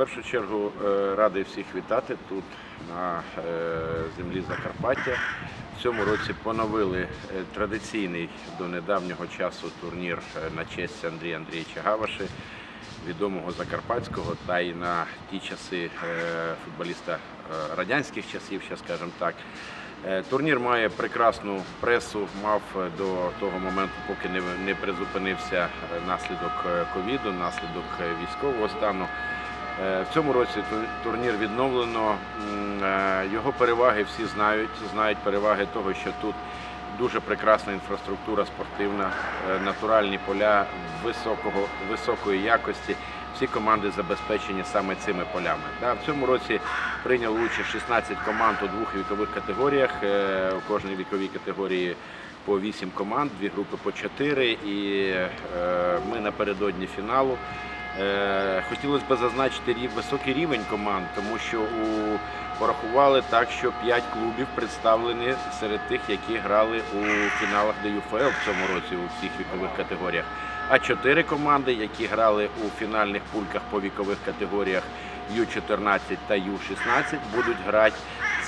першу чергу е, радий всіх вітати тут на е, землі Закарпаття. В цьому році поновили е, традиційний до недавнього часу турнір на честь Андрія Андрійовича Гаваши, відомого закарпатського, та й на ті часи футболіста радянських часів, ще скажімо так. Турнір має прекрасну пресу, мав до того моменту, поки не, призупинився наслідок ковіду, наслідок військового стану. Е, В цьому році турнір відновлено. Е, Його переваги всі знають. Знають переваги того, що тут дуже прекрасна інфраструктура спортивна, е, натуральні поля високого, високої якості. Всі команди забезпечені саме цими полями. В цьому році прийняло участь 16 команд у двох вікових категоріях. У кожній віковій категорії по 8 команд, дві групи по 4. І ми напередодні фіналу. Е, Хотілося б зазначити високий рівень команд, тому що у порахували так, що 5 клубів представлені серед тих, які грали у фіналах ДЮФЛ в цьому році у всіх вікових категоріях. А 4 команди, які грали у фінальних пульках по вікових категоріях Ю-14 та Ю-16, будуть грати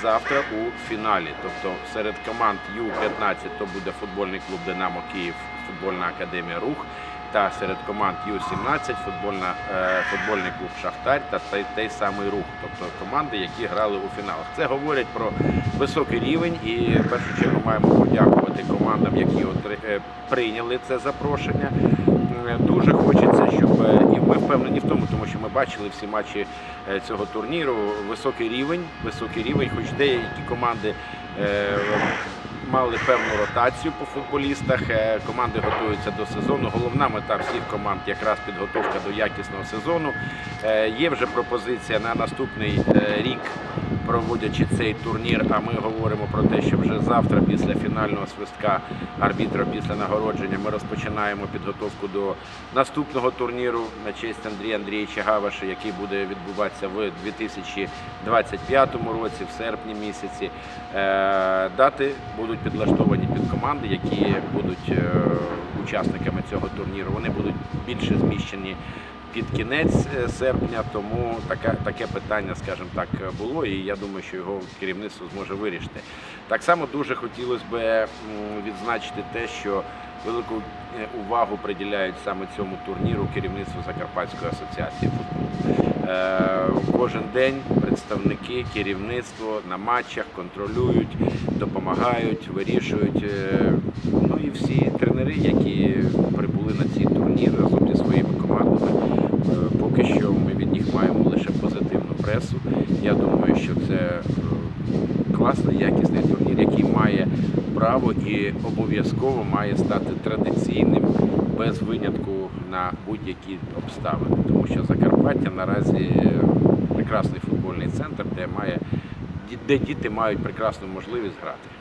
завтра у фіналі. Тобто серед команд Ю-15 то буде футбольний клуб Динамо Київ, футбольна академія Рух та серед команд Ю-17 футбольна, е, футбольний клуб Шахтар та той, той самий рух, тобто команди, які грали у фіналах. Це говорить про високий рівень і в першу чергу маємо подякувати командам, які е, прийняли це запрошення. Дуже хочеться, щоб е, і ми впевнені в тому, тому що ми бачили всі матчі е, цього турніру. Високий рівень, високий рівень, хоч деякі команди. Мали певну ротацію по футболістах. Е, Команди готуються до сезону. Головна мета всіх команд якраз підготовка до якісного сезону. Е, Є вже пропозиція на наступний е, рік, проводячи цей турнір. А ми говоримо про те, що вже завтра, після фінального свистка арбітра, після нагородження, ми розпочинаємо підготовку до наступного турніру на честь Андрія Андрійовича Гаваша, який буде відбуватися в 2025 році, в серпні місяці. Е, Дати будуть підлаштовані під команди, які будуть е, учасниками цього турніру. Вони будуть більше зміщені під кінець е, серпня, тому таке, таке питання, скажімо так, було, і я думаю, що його керівництво зможе вирішити. Так само дуже хотілося б відзначити те, що велику е, увагу приділяють саме цьому турніру керівництво Закарпатської асоціації футболу. Е, Кожен день представники, керівництво на матчах контролюють, допомагають, вирішують. Ну і всі тренери, які прибули на цей турнір разом зі своїми командами. Е, Поки що ми від них маємо лише позитивну пресу. Я думаю, що це е, класний, якісний турнір, який має право і обов'язково має стати традиційним без винятку на будь-які обставини. Тому що Закарпаття наразі прекрасний футбольний центр, де має де діти мають прекрасну можливість грати.